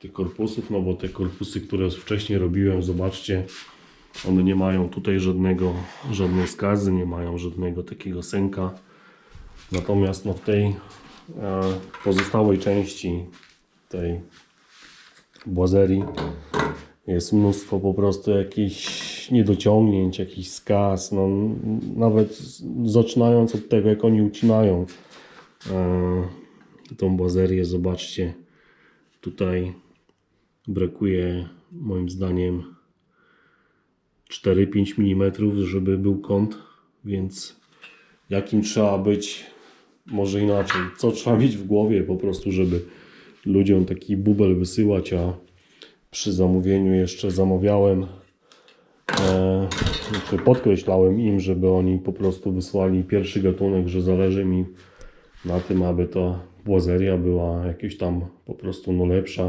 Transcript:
tych korpusów, no bo te korpusy, które wcześniej robiłem, zobaczcie, one nie mają tutaj żadnego, żadnej skazy, nie mają żadnego takiego sęka. Natomiast no w tej e, pozostałej części tej błazerii jest mnóstwo po prostu jakichś niedociągnięć, jakichś skaz, no nawet zaczynając od tego, jak oni ucinają e, tą błazerię, zobaczcie, tutaj brakuje moim zdaniem 4-5 mm, żeby był kąt, więc jakim trzeba być, może inaczej, co trzeba mieć w głowie po prostu, żeby ludziom taki bubel wysyłać, a przy zamówieniu jeszcze zamawiałem, e, podkreślałem im, żeby oni po prostu wysłali pierwszy gatunek, że zależy mi na tym, aby ta błazeria była jakieś tam po prostu no lepsza,